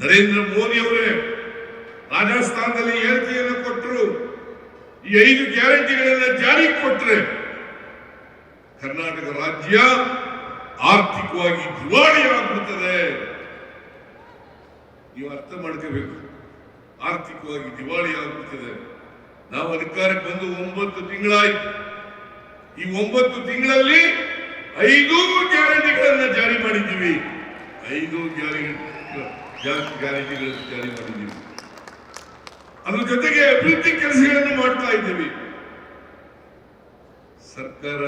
ನರೇಂದ್ರ ಮೋದಿ ಅವರೇ ರಾಜಸ್ಥಾನದಲ್ಲಿ ಹೇಳಿಕೆಯನ್ನು ಕೊಟ್ಟರು. ಈ ಐದು ಗ್ಯಾರಂಟಿಗಳನ್ನ ಜಾರಿಗೆ ಕೊಟ್ಟರೆ ಕರ್ನಾಟಕ ರಾಜ್ಯ ಆರ್ಥಿಕವಾಗಿ ದಿವಾಳಿ ಆಗ್ಬಿಡ್ತದೆ ನೀವು ಅರ್ಥ ಮಾಡ್ಕೋಬೇಕು. ಆರ್ಥಿಕವಾಗಿ ದಿವಾಳಿ ಆಗ್ಬಿಡ್ತದೆ ನಾವು ಅಧಿಕಾರಕ್ಕೆ ಬಂದು ಒಂಬತ್ತು ತಿಂಗಳಾಯ್ತು. ಈ ಒಂಬತ್ತು ತಿಂಗಳಲ್ಲಿ ಐದು ಗ್ಯಾರಂಟಿಗಳನ್ನ ಜಾರಿ ಮಾಡಿದ್ದೀವಿ. ಐದು ಗ್ಯಾರಂಟಿ. ಗ್ಯಾರಂಟಿಗಳನ್ನು ಜಾರಿ ಮಾಡಿದ್ದೀವಿ. ಅದ್ರ ಜೊತೆಗೆ ಅಭಿವೃದ್ಧಿ ಕೆಲಸಗಳನ್ನು ಮಾಡ್ತಾ ಇದ್ದೀವಿ. ಸರ್ಕಾರ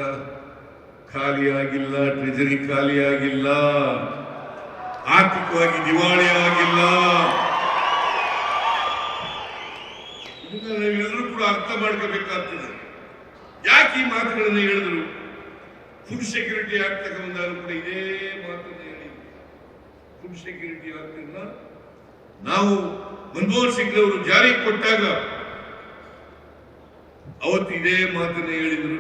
ಖಾಲಿಯಾಗಿಲ್ಲ ಟ್ರೆಜರಿ ಖಾಲಿಯಾಗಿಲ್ಲ ಆರ್ಥಿಕವಾಗಿ ದಿವಾಳಿ ಆಗಿಲ್ಲ. ನಾವೆಲ್ಲರೂ ಕೂಡ ಅರ್ಥ ಮಾಡ್ಕೋಬೇಕಾಗ್ತದೆ. ಯಾಕೆ ಈ ಮಾತುಗಳನ್ನು ಹೇಳಿದ್ರು? ಫುಡ್ ಸೆಕ್ಯೂರಿಟಿ ಆಕ್ಟ್ ಕೂಡ ಇದೇ ಮಾತು ಹೇಳಿ ಫುಡ್ ಸೆಕ್ಯೂರಿಟಿ ನಾವು ಮನಮೋಹನ್ ಸಿಂಗ್ ಅವರು ಜಾರಿಗೆ ಕೊಟ್ಟಾಗ ಅವತ್ತು ಇದೇ ಮಾತನ್ನ ಹೇಳಿದ್ರು.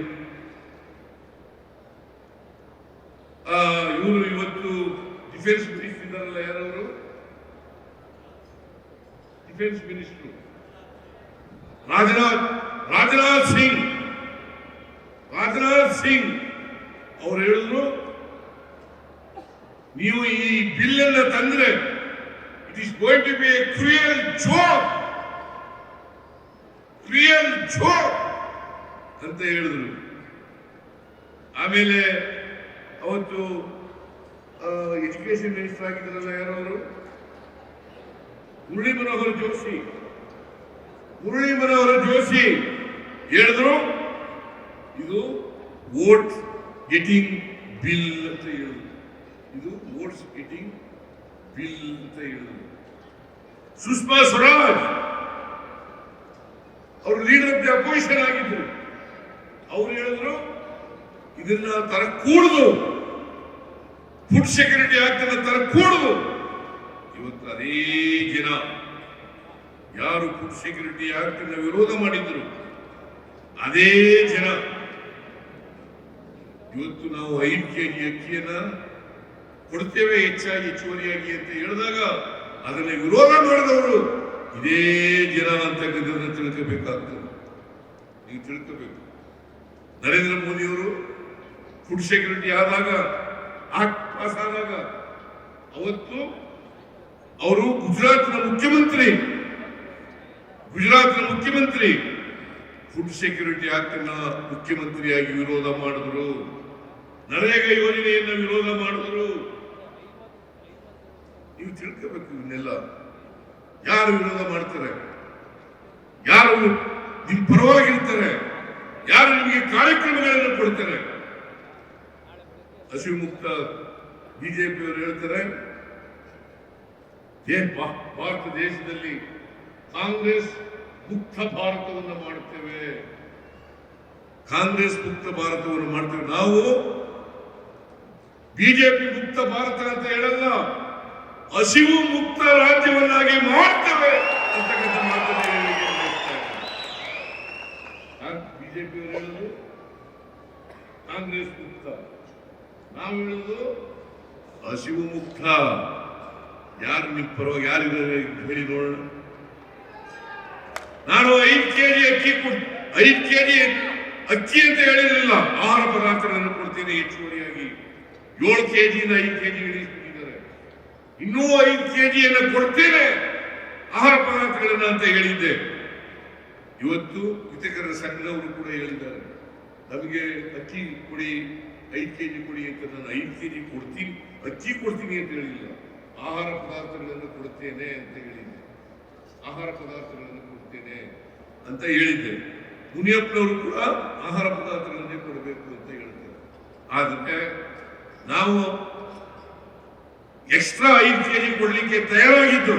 ಇವರು ಇವತ್ತು ಡಿಫೆನ್ಸ್ ಮಿನಿಸ್ಟರ್ ಇದ್ದಾರಲ್ಲ ಯಾರವರು? Defence minister. ರಾಜನಾಥ್ ರಾಜನಾಥ್ ಸಿಂಗ್. ರಾಜನಾಥ್ ಸಿಂಗ್. ಅವ್ರು ಹೇಳಿದ್ರು ನೀವು ಈ ಬಿಲ್ ಅನ್ನು ತಂದ್ರೆ it is going to be a cruel joke cruel joke ಅಂತ ಹೇಳಿದ್ರು. ಆಮೇಲೆ ಅವತ್ತು ಎಜುಕೇಶನ್ ಮಿನಿಸ್ಟರ್ ಆಗಿದ್ರಲ್ಲ ಅವರು ಮುರಳಿ ಮನೋಹರ್ ಜೋಶಿ. ಮುರಳಿ ಮನೋಹರ್ ಜೋಶಿ ಹೇಳಿದ್ರು, ಇದು ವೋಟ್ ಗೆಟಿಂಗ್ ಬಿಲ್ ಅಂತ ಹೇಳಿದ್ರು. ಇದು ವೋಟ್ಸ್ ಗೆಟಿಂಗ್ ಬಿಲ್ ಅಂತ ಹೇಳಿದ್ರು. ಸುಷ್ಮಾ ಸ್ವರಾಜ್, ಅವರು ಲೀಡರ್ ಆಫ್ ದಿ ಅಪೋಸಿಷನ್ ಆಗಿದ್ರು. ಅವ್ರು ಹೇಳಿದ್ರು, ಇದನ್ನ ತರಕೂಡದು ಫುಡ್ ಸೆಕ್ಯೂರಿಟಿ ಆಕ್ಟ್ ತರ ಕೂಡುದು. ಇವತ್ತು ಅದೇ ಜನ. ಯಾರು ಫುಡ್ ಸೆಕ್ಯೂರಿಟಿ ಆಕ್ಟ್ ಅನ್ನ ವಿರೋಧ ಮಾಡಿದ್ರು? ಅದೇ ಜನ. ಇವತ್ತು ನಾವು ಐದು ಕೆಜಿ ಅಕ್ಕಿಯನ್ನ ಕೊಡ್ತೇವೆ ಹೆಚ್ಚಾಗಿ ಹೆಚ್ಚುವರಿಯಾಗಿ ಅಂತ ಹೇಳಿದಾಗ ಅದನ್ನ ವಿರೋಧ ಮಾಡಿದವರು ಇದೇ ಜನ ಅಂತ ತಿಳ್ಕೋಬೇಕಾಗ್ತದೆ. ನೀವು ತಿಳ್ಕೋಬೇಕು. ನರೇಂದ್ರ ಮೋದಿ ಅವರು ಫುಡ್ ಸೆಕ್ಯೂರಿಟಿ ಆದಾಗ, ಆಕ್ಟ್ ಪಾಸ್ ಆದಾಗ ಅವತ್ತು ಅವರು ಗುಜರಾತ್ನ ಮುಖ್ಯಮಂತ್ರಿ ಗುಜರಾತ್ನ ಮುಖ್ಯಮಂತ್ರಿ ಫುಡ್ ಸೆಕ್ಯೂರಿಟಿ ಆಕ್ಟ್ ಅನ್ನ ಮುಖ್ಯಮಂತ್ರಿಯಾಗಿ ವಿರೋಧ ಮಾಡಿದ್ರು. ನರೇಗಾ ಯೋಜನೆಯನ್ನು ವಿರೋಧ ಮಾಡಿದ್ರು. ನೀವು ತಿಳ್ಕೋಬೇಕು ಇವನ್ನೆಲ್ಲ. ಯಾರು ವಿರೋಧ ಮಾಡ್ತಾರೆ? ಯಾರು ನಿಮ್ ಪರವಾಗಿರ್ತಾರೆ ಯಾರು ನಿಮಗೆ ಕಾರ್ಯಕ್ರಮಗಳನ್ನು ಕೊಡ್ತಾರೆ? ಹಸಿವು ಮುಕ್ತ ಬಿಜೆಪಿಯವರು ಹೇಳ್ತಾರೆ ಭಾರತ ದೇಶದಲ್ಲಿ ಕಾಂಗ್ರೆಸ್ ಮುಕ್ತ ಭಾರತವನ್ನು ಮಾಡುತ್ತೇವೆ. ಕಾಂಗ್ರೆಸ್ ಮುಕ್ತ ಭಾರತವನ್ನು ಮಾಡ್ತೇವೆ. ನಾವು ಬಿಜೆಪಿ ಮುಕ್ತ ಭಾರತ ಅಂತ ಹೇಳಲ್ಲ. ಹಸಿವು ಮುಕ್ತ ರಾಜ್ಯವನ್ನಾಗಿ ಮಾಡ್ತೇವೆ ಅಂತಕ್ಕಂಥ ಮಾತನ್ನು ಹೇಳಿ ಬಿಜೆಪಿ ಹೇಳುದು, ಕಾಂಗ್ರೆಸ್ ಮುಕ್ತ. ನಾವು ಹೇಳುದು, ಹಸಿವು ಮುಕ್ತ. ಯಾರು ನಿಮ್ಮ ಪರವಾಗಿ, ಯಾರು ಹೇಳಿ ನೋಡೋಣ. ನಾನು ಐದು ಕೆಜಿ ಅಕ್ಕಿ ಐದು ಕೆಜಿ ಅಕ್ಕಿ ಅಂತ ಹೇಳಿರಲಿಲ್ಲ. ಆಹಾರ ಪದಾರ್ಥಗಳನ್ನು ಕೊಡ್ತೀನಿ ಹೆಚ್ಚುವರಿಯಾಗಿ. ಏಳು ಕೆಜಿಯಿಂದ ಐದು ಕೆಜಿ ಇಳಿಸ್ಬಿಟ್ಟಿದ್ದಾರೆ ಇನ್ನೂ ಐದು ಕೆಜಿಯನ್ನು ಕೊಡ್ತೇನೆ. ಆಹಾರ ಪದಾರ್ಥಗಳನ್ನು ಅಂತ ಹೇಳಿದ್ದೆ. ಇವತ್ತು ಕೃತಕರ ಸಂಘದವರು ಕೂಡ ಹೇಳಿದ್ದಾರೆ. ನಮಗೆ ಅಕ್ಕಿ ಕೊಡಿ, ಐದು ಕೆಜಿ ಕೊಡಿ ಅಂತ ನಾನು ಐದು ಕೆಜಿ ಕೊಡ್ತೀನಿ. ಅಕ್ಕಿ ಕೊಡ್ತೀನಿ ಅಂತ ಹೇಳಿಲ್ಲ. ಆಹಾರ ಪದಾರ್ಥಗಳನ್ನು ಕೊಡ್ತೇನೆ ಅಂತ ಹೇಳಿದ್ದೆ. ಆಹಾರ ಪದಾರ್ಥಗಳನ್ನು ಕೊಡ್ತೇನೆ ಅಂತ ಹೇಳಿದ್ದೆ. ಮುನಿಯಪ್ಪನವರು ಕೂಡ ಆಹಾರ ಪದಾರ್ಥಗಳನ್ನೇ ಕೊಡಬೇಕು ಅಂತ ಹೇಳ್ತಾರೆ. ಆದರೆ ನಾವು ಎಕ್ಸ್ಟ್ರಾ ಐದು ಕೆಜಿ ಕೊಡ್ಲಿಕ್ಕೆ ತಯಾರಾಗಿದ್ದರು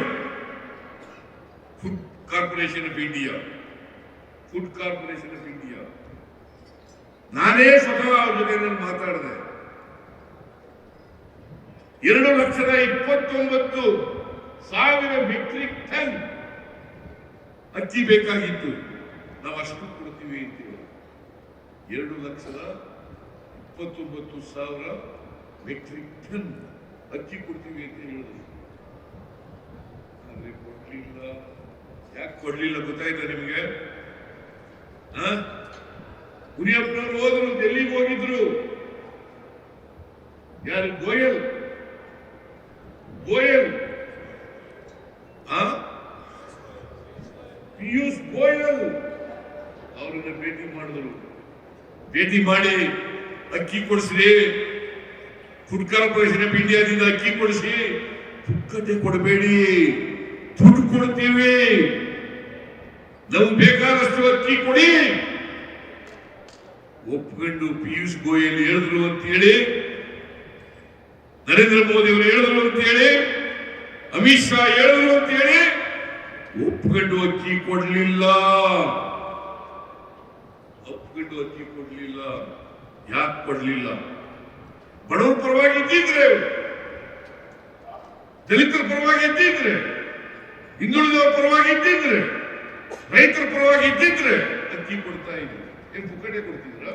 food corporation of India food corporation of India ನಾನೇ ಸ್ವತಃ ಅವ್ರ ಜೊತೆ ನಾನು ಮಾತಾಡಿದೆ. ಎರಡು ಲಕ್ಷದ ಇಪ್ಪತ್ತೊಂಬತ್ತು ಸಾವಿರ ಮೆಟ್ರಿಕ್ ಟನ್ ಅಕ್ಕಿ ಬೇಕಾಗಿತ್ತು. ನಾವು ಅಷ್ಟು ಕೊಡ್ತೀವಿ ಅಂತ ಎರಡು ಲಕ್ಷದ ಇಪ್ಪತ್ತೊಂಬತ್ತು ಸಾವಿರ ಮೆಟ್ರಿಕ್ ಟನ್. ಅಕ್ಕಿ ಕೊಡ್ತೀವಿ ಅಂತ ಹೇಳಿದ್ರು ಯಾಕೆ ಕೊಡ್ಲಿಲ್ಲ ಗೊತ್ತಾಯ್ತಾ ನಿಮಗೆ? ಮುನಿಯಪ್ಪನವರು ಹೋದ್ರು, ಡೆಲ್ಲಿಗೆ ಹೋಗಿದ್ರು. ಯಾರು? ಗೋಯಲ್. ಗೋಯಲ್. ಹಾ? ಪಿಯೂಷ್ ಗೋಯಲ್. ಅವರನ್ನ ಭೇಟಿ ಮಾಡಿದ್ರು. ಭೇಟಿ ಮಾಡಿ ಅಕ್ಕಿ ಕೊಡಿಸ್ರಿ. ಫುಡ್ ಕಾರ್ಪೊರೇಷನ್ ಆಫ್ ಇಂಡಿಯಾದಿಂದ ಅಕ್ಕಿ ಕೊಡಿಸಿ, ಪುಕ್ಕಟೆ ಕೊಡಬೇಡಿ. ದುಡ್ಡು ಕೊಡ್ತೀವಿ ನಮ್ಗೆ ಬೇಕಾದಷ್ಟು ಅಕ್ಕಿ ಕೊಡಿ. ಒಪ್ಕೊಂಡು ಪಿಯೂಷ್ ಗೋಯಲ್ ಹೇಳಿದ್ರು ಅಂತ ಹೇಳಿ, ನರೇಂದ್ರ ಮೋದಿ ಅವರು ಹೇಳಿದ್ರು ಅಂತ ಹೇಳಿ, ಅಮಿತ್ ಶಾ ಹೇಳಿದ್ರು ಅಂತ ಹೇಳಿ, ಒಪ್ಕೊಂಡು ಅಕ್ಕಿ ಕೊಡಲಿಲ್ಲ. ಒಪ್ಕೊಂಡು ಅಕ್ಕಿ ಕೊಡಲಿಲ್ಲ. ಯಾಕೆ ಕೊಡ್ಲಿಲ್ಲ? ಬಡವರ ಪರವಾಗಿ ಇದ್ದಿದ್ರೆ, ದಲಿತರ ಪರವಾಗಿ ಇದ್ದಿದ್ರೆ, ಹಿಂದುಳಿದವರ ಪರವಾಗಿ ಇದ್ದಿದ್ರೆ, ರೈತರ ಪರವಾಗಿ ಇದ್ದಿದ್ರೆ ಅಕ್ಕಿ ಕೊಡ್ತಾ ಇದ್ರು ಏನ್ ಪುಕ್ಕಟೆ ಕೊಡ್ತಿದ್ರ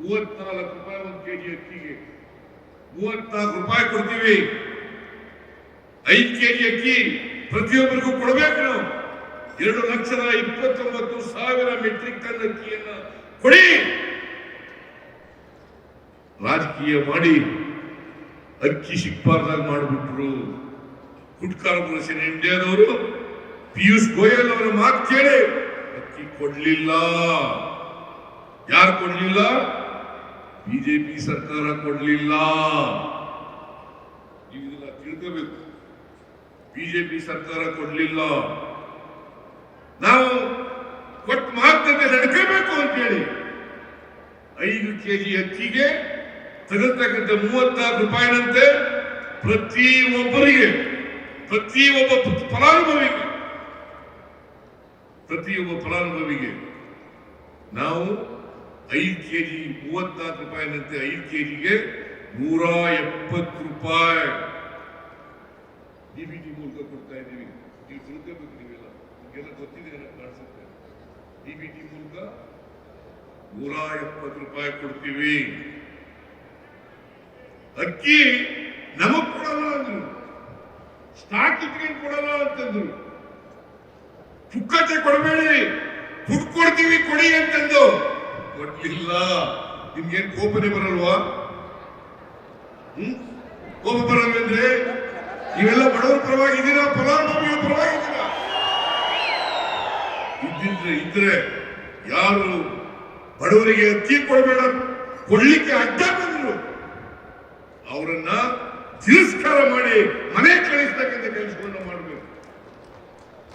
ಮೂವತ್ನಾಲ್ಕು ರೂಪಾಯಿ ಒಂದು ಕೆಜಿ ಅಕ್ಕಿಗೆ. ಮೂವತ್ನಾಲ್ಕು ರೂಪಾಯಿ ಕೊಡ್ತೀವಿ. ಐದು ಕೆಜಿ ಅಕ್ಕಿ ಪ್ರತಿಯೊಬ್ಬರಿಗೂ ಕೊಡಬೇಕು ನಾವು. ಎರಡು ಲಕ್ಷದ ಇಪ್ಪತ್ತೊಂಬತ್ತು ಸಾವಿರ ಮೆಟ್ರಿಕ್ ಟನ್ ಅಕ್ಕಿಯನ್ನ ಕೊಡಿ. ರಾಜಕೀಯ ಮಾಡಿ ಅಕ್ಕಿ ಸಿಕ್ಬಾರ್ದಾಗ ಮಾಡಿಬಿಟ್ರು. ಫುಡ್ ಕಾರ್ಪೊರೇಷನ್ ಇಂಡಿಯಾದವರು ಪಿಯೂಷ್ ಗೋಯಲ್ ಅವರ ಮಾತು ಕೇಳಿ, ಅಕ್ಕಿ ಕೊಡ್ಲಿಲ್ಲ. ಯಾರು ಕೊಡ್ಲಿಲ್ಲ? ಬಿಜೆಪಿ ಸರ್ಕಾರ ಕೊಡ್ಲಿಲ್ಲ. ನೀವು ಇದನ್ನ ತಿಳ್ಕೋಬೇಕು. ಬಿಜೆಪಿ ಸರ್ಕಾರ ಕೊಡ್ಲಿಲ್ಲ. ನಾವು ಕೊಟ್ಟು ಮಾತಂತೆ ನಡ್ಕೋಬೇಕು ಅಂತೇಳಿ. ಐದು ಕೆಜಿ ಅಕ್ಕಿಗೆ ತಗತಕ್ಕಂಥ ಮೂವತ್ತಾರು ರೂಪಾಯಿನಂತೆ ಪ್ರತಿ ಒಬ್ಬರಿಗೆ ಪ್ರತಿ ಒಬ್ಬ ಫಲಾನುಭವಿಗೆ ಒಬ್ಬ ಫಲಾನುಭವಿಗೆ ನಾವು ಐದು ಕೆಜಿ ಮೂವತ್ನಾಲ್ಕು ರೂಪಾಯಿನಂತೆ ಐದು ಕೆ ಜಿಗೆ ನೂರ ಎಪ್ಪತ್ತು ರೂಪಾಯಿ ಡಿಬಿಟಿ ಮೂಲಕ ಕೊಡ್ತಾ ಇದ್ದೀವಿ. ನೀವು ತಿಳ್ಕೋಬೇಕು ನೀವೆಲ್ಲ. ನಿಮಗೆಲ್ಲ ಗೊತ್ತಿದೆ ಕಾಣಿಸುತ್ತೆ. ಡಿಬಿಟಿ ಮೂಲಕ ನೂರ ಎಪ್ಪತ್ತು ರೂಪಾಯಿ ಕೊಡ್ತೀವಿ. ಅಕ್ಕಿ ನಮಗ್ ಕೊಡಲ್ಲ ಅಂದ್ರು. ಸ್ಟಾಕ್ ಇಟ್ಕೊಂಡು ಕೊಡಲ್ಲ ಅಂತಂದ್ರು. ಪುಕ್ಕತೆ ಕೊಡಬೇಡಿ. ಫುಡ್ ಕೊಡ್ತೀವಿ, ಕೊಡಿ ಅಂತಂದು ಕೊಡ್ಲಿಲ್ಲ. ನಿಮ್ಗೇನ್ ಕೋಪನೆ ಬರಲ್ವಾ? ಹ್ಮ್? ಕೋಪ ಬರಲ್ವೇಂದ್ರೆ ನೀವೆಲ್ಲ ಬಡವರ ಪರವಾಗಿದ್ದೀರಾ? ಫಲಾನುಭವಿಗಳ ಪರವಾಗಿದ್ದೀರಾ? ಇದ್ದಿದ್ರೆ, ಇದ್ರೆ ಯಾರು ಬಡವರಿಗೆ ಅಕ್ಕಿ ಕೊಡಬೇಡ, ಕೊಡ್ಲಿಕ್ಕೆ ಅಡ್ಡ ಅವರನ್ನ ತಿರಸ್ಕಾರ ಮಾಡಿ ಮನೆ ಕಳಿಸ್ತಕ್ಕಂಥ ಕೆಲಸವನ್ನು ಮಾಡಬೇಕು.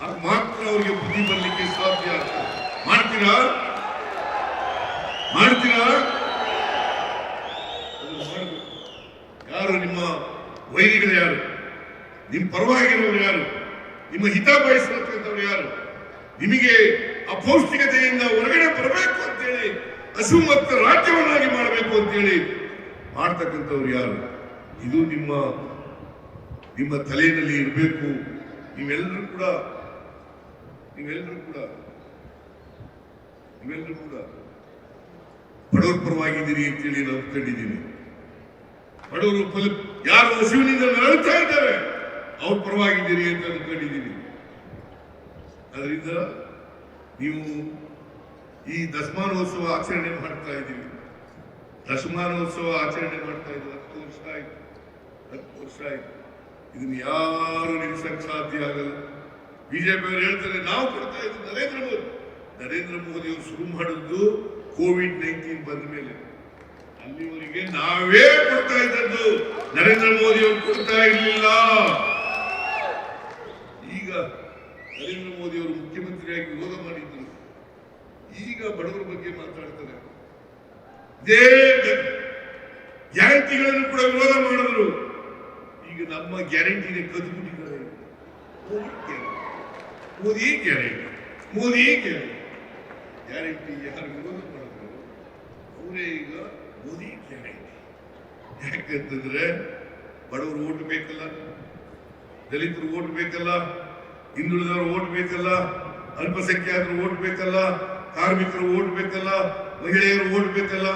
ಆಗ ಮಾತ್ರ ಅವರಿಗೆ ಬುದ್ಧಿ ಬರಲಿಕ್ಕೆ ಸಾಧ್ಯ ಆಗ್ತದೆ. ಮಾಡ್ತೀರಾ? ಮಾಡ್ತೀರಾ? ಯಾರು ನಿಮ್ಮ ವೈರಿಗಳು ಯಾರು? ನಿಮ್ಮ ಪರವಾಗಿರೋರು ಯಾರು? ನಿಮ್ಮ ಹಿತ ಬಯಸತಕ್ಕಂಥವ್ರು ಯಾರು? ನಿಮಗೆ ಅಪೌಷ್ಟಿಕತೆಯಿಂದ ಹೊರಗಡೆ ಬರಬೇಕು ಅಂತೇಳಿ ಅಸುಮತ್ತ ರಾಜ್ಯವನ್ನಾಗಿ ಮಾಡಬೇಕು ಅಂತೇಳಿ ಮಾಡ್ತಕ್ಕಂಥವ್ರು ಯಾರು? ಇದು ನಿಮ್ಮ ನಿಮ್ಮ ತಲೆಯಲ್ಲಿ ಇರಬೇಕು. ನೀವೆಲ್ಲರೂ ಕೂಡ ನೀವೆಲ್ಲರೂ ಕೂಡ ನೀವೆಲ್ಲರೂ ಕೂಡ ಬಡವರ ಪರವಾಗಿದ್ದೀರಿ ಅಂತೇಳಿ ನಾವು ಕಂಡಿದ್ದೀನಿ ಬಡವರು ಫಲ ಯಾರು ಹಸಿವಿನಿಂದ ನರಳ್ತಾ ಇದ್ದಾರೆ, ಅವ್ರ ಪರವಾಗಿದ್ದೀರಿ ಅಂತ ಅಂದ್ಕೊಂಡಿದ್ದೀನಿ ಅದರಿಂದ ನೀವು ಈ ದಶಮಾನೋತ್ಸವ ಆಚರಣೆ ಮಾಡ್ತಾ ಇದ್ದೀವಿ ದಶಮಾನೋತ್ಸವ ಆಚರಣೆ ಮಾಡ್ತಾ ಇದ್ದ, ಹತ್ತು ವರ್ಷ ಆಯ್ತು. ಹತ್ತು ವರ್ಷ ಆಯ್ತು. ಇದನ್ನು ಯಾರು ನಿಲ್ಸಕ್ ಸಾಧ್ಯ ಆಗಲ್ಲ. ಬಿಜೆಪಿ ಅವರು ಹೇಳ್ತಾರೆ, ನಾವು ಕೊಡ್ತಾ ಇದ್ದೀವಿ ನರೇಂದ್ರ ಮೋದಿ. ನರೇಂದ್ರ ಮೋದಿ ಅವರು ಶುರು ಮಾಡಿದ್ದು ಕೋವಿಡ್ ನೈನ್ಟೀನ್ ಬಂದ ಮೇಲೆ. ಅಲ್ಲಿವರಿಗೆ ನಾವೇ ಕೊಡ್ತಾ ಇದ್ದದ್ದು ನರೇಂದ್ರ ಮೋದಿ ಅವರು ಕೊಡ್ತಾ ಇರಲಿಲ್ಲ ಈಗ ನರೇಂದ್ರ ಮೋದಿ ಅವರು ಮುಖ್ಯಮಂತ್ರಿಯಾಗಿ ವಿರೋಧ ಮಾಡಿದ್ರು. ಈಗ ಬಡವರ ಬಗ್ಗೆ ಮಾತಾಡ್ತಾರೆ. ಇದೇ ಗ್ಯಾರಂಟಿಗಳನ್ನು ಕೂಡ ವಿರೋಧ ಮಾಡಿದ್ರು. ಈಗ ನಮ್ಮ ಗ್ಯಾರಂಟಿನ ಕದ್ಬಿಟ್ಟಿದ್ದಾರೆ. Modi guarantee. Modi guarantee. Guarantee ಯಾರು ವಿರೋಧ ಮಾಡಿದ್ರು? ಅವರೇ ಈಗ ಮೋದಿ ಗ್ಯಾರಂಟಿ. ಯಾಕಂತಂದ್ರೆ ಬಡವರು ಓಟ್ ಬೇಕಲ್ಲ, ದಲಿತರು ಓಟ್ ಬೇಕಲ್ಲ, ಹಿಂದುಳಿದವರು ಓಟ್ ಬೇಕಲ್ಲ, ಅಲ್ಪಸಂಖ್ಯಾತರು ಓಟ್ ಬೇಕಲ್ಲ, ಕಾರ್ಮಿಕರು ಓಟ್ ಬೇಕಲ್ಲ ಮಹಿಳೆಯರು ಓಟ್ ಬೇಕಲ್ಲ